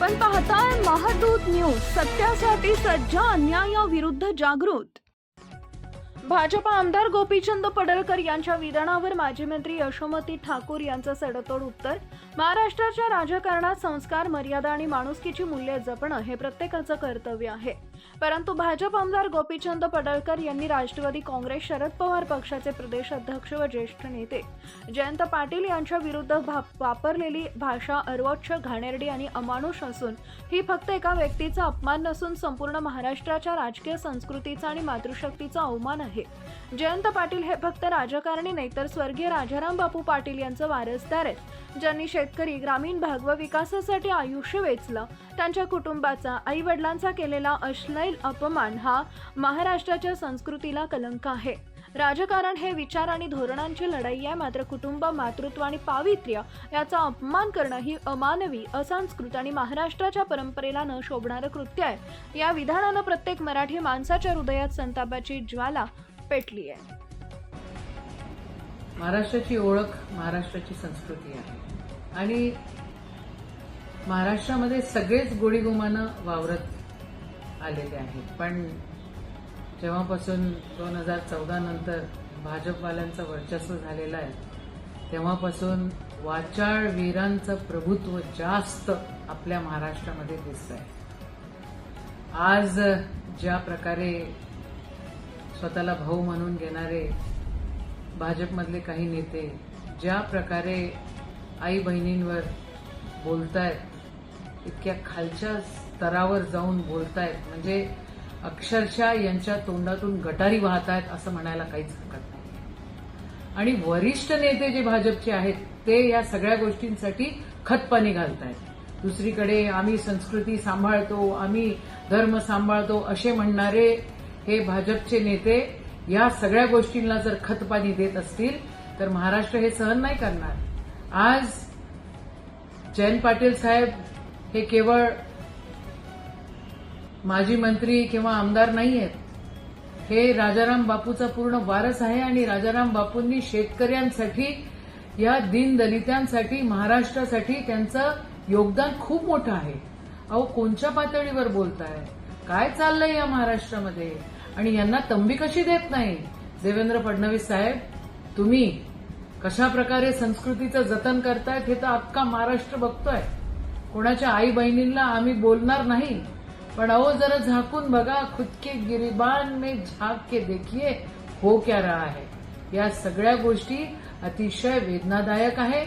आपण पाहताय महादूत न्यूज सत्यासाठी सज्ज अन्यायाविरुद्ध जागृत. भाजपा आमदार गोपीचंद पडळकर यांच्या विधानावर माजी मंत्री यशोमती ठाकूर यांचं सडतोड उत्तर महाराष्ट्राच्या राजकारणात संस्कार मर्यादा आणि माणुसकीची मूल्ये जपणं हे प्रत्येकाचं कर्तव्य आहे. परंतु भाजप आमदार गोपीचंद पडळकर यांनी राष्ट्रवादी काँग्रेस शरद पवार पक्षाचे प्रदेश अध्यक्ष व ज्येष्ठ नेते जयंत पाटील यांच्या विरुद्ध वापरलेली भाषा अर्वच्छ घाणेरडी आणि अमानुष असून ही फक्त एका व्यक्तीचा अपमान नसून संपूर्ण महाराष्ट्राच्या राजकीय संस्कृतीचा आणि मातृशक्तीचा अवमान आहे. जयंत पाटील हे फक्त राजकारणी नाही तर स्वर्गीय राजाराम बापू पाटील यांचं वारसदार आहेत ज्यांनी शेतकरी ग्रामीण भाग व विकासासाठी आयुष्य वेचलं त्यांच्या कुटुंबाचा आई वडिलांचा केलेला अश्लील अपमान हा महाराष्ट्राच्या संस्कृतीला कलंक आहे. राजकारण हे विचार आणि धोरणांची लढाई आहे. मात्र कुटुंब मातृत्व आणि पावित्र्य याचा अपमान करणं ही अमानवी असंस्कृत आणि महाराष्ट्राच्या परंपरेला न शोभणारं कृत्य आहे. या विधानानं प्रत्येक मराठी माणसाच्या हृदयात संतापाची ज्वाला पेटली आहे. महाराष्ट्राची ओळख महाराष्ट्राची संस्कृती आहे. आणि महाराष्ट्रामध्ये सगळेच गोडीगोमानं वावरत आलेले आहेत. पण जेव्हापासून दोन हजार चौदा नंतर भाजपवाल्यांचं वर्चस्व झालेलं आहे तेव्हापासून वाचाळ वीरांचं प्रभुत्व जास्त आपल्या महाराष्ट्रामध्ये दिसत आहे आज ज्या प्रकारे स्वतःला भाऊ म्हणून घेणारे भाजपमधले काही नेते ज्या प्रकारे आई बहिणींवर बोलतायत इतक्या खालच्या स्तरावर जाऊन बोलतायत. म्हणजे अक्षरशः यांच्या तोंडातून गटारी वाहत आहेत असं म्हणायला काहीच हरकत नाही. आणि वरिष्ठ नेते जे भाजपचे आहेत ते या सगळ्या गोष्टींसाठी खतपाणी घालतायत. दुसरीकडे आम्ही संस्कृती सांभाळतो आम्ही धर्म सांभाळतो असे म्हणणारे हे भाजपचे नेते या सगळ्या गोष्टींना जर खतपाणी देत असतील तर महाराष्ट्र हे सहन नाही करणार. आज जयंत पाटील साहेब हे केवळ माजी मंत्री किंवा आमदार नाही आहेत हे राजाराम बापूचा पूर्ण वारस आहे आणि राजाराम बापूंनी शेतकऱ्यांसाठी या दीनदलितांसाठी महाराष्ट्रासाठी त्यांचं योगदान खूप मोठं आहे. अहो कोणच्या पातळीवर बोलताय? काय चाललंय या महाराष्ट्रामध्ये? आणि यांना तंबी कशी देत नाही? देवेंद्र फडणवीस साहेब तुम्ही कशा प्रकारे संस्कृतीचं जतन करतायत हे तर अख्खा महाराष्ट्र बघतोय. कोणाच्या आई बहिणींना आम्ही बोलणार नाही. पण अहो जरा झाकून बघा खुद के गिरिबान में झाक के देखिए हो क्या रहा है? या सगळ्या गोष्टी अतिशय वेदनादायक आहे.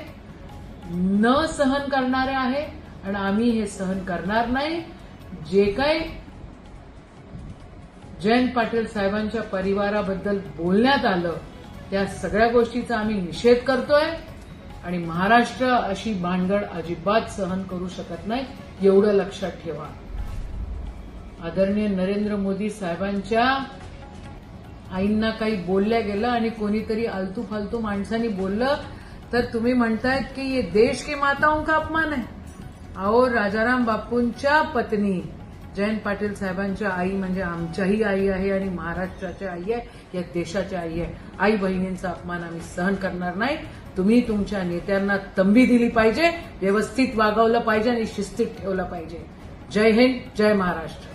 न सहन करणारे आहे आणि आम्ही हे सहन करणार नाही. जे काही जयंत पाटील साहेबांच्या परिवाराबद्दल बोलण्यात आलं त्या सगळ्या गोष्टीचा आम्ही निषेध करतोय. आणि महाराष्ट्र अशी भानगड अजिबात सहन करू शकत नाही एवढं लक्षात ठेवा. आदरणीय नरेंद्र मोदी साहेबांच्या आईंना काही बोलल्या गेलं आणि कोणीतरी आलतू फालतू माणसांनी बोललं तर तुम्ही म्हणतायत की ये देश की माताओं का अपमान आहे अहो राजाराम बापूंच्या पत्नी जयंत पाटील साहेबांच्या आई म्हणजे आमच्याही आई आहे आणि महाराष्ट्राच्या आई आहे या देशाच्या आई आहे. आई बहिणींचा अपमान आम्ही सहन करणार नाही. तुम्ही तुमच्या नेत्यांना तंबी दिली पाहिजे व्यवस्थित वागवलं पाहिजे आणि शिस्तीत ठेवलं पाहिजे. जय हिंद जय महाराष्ट्र.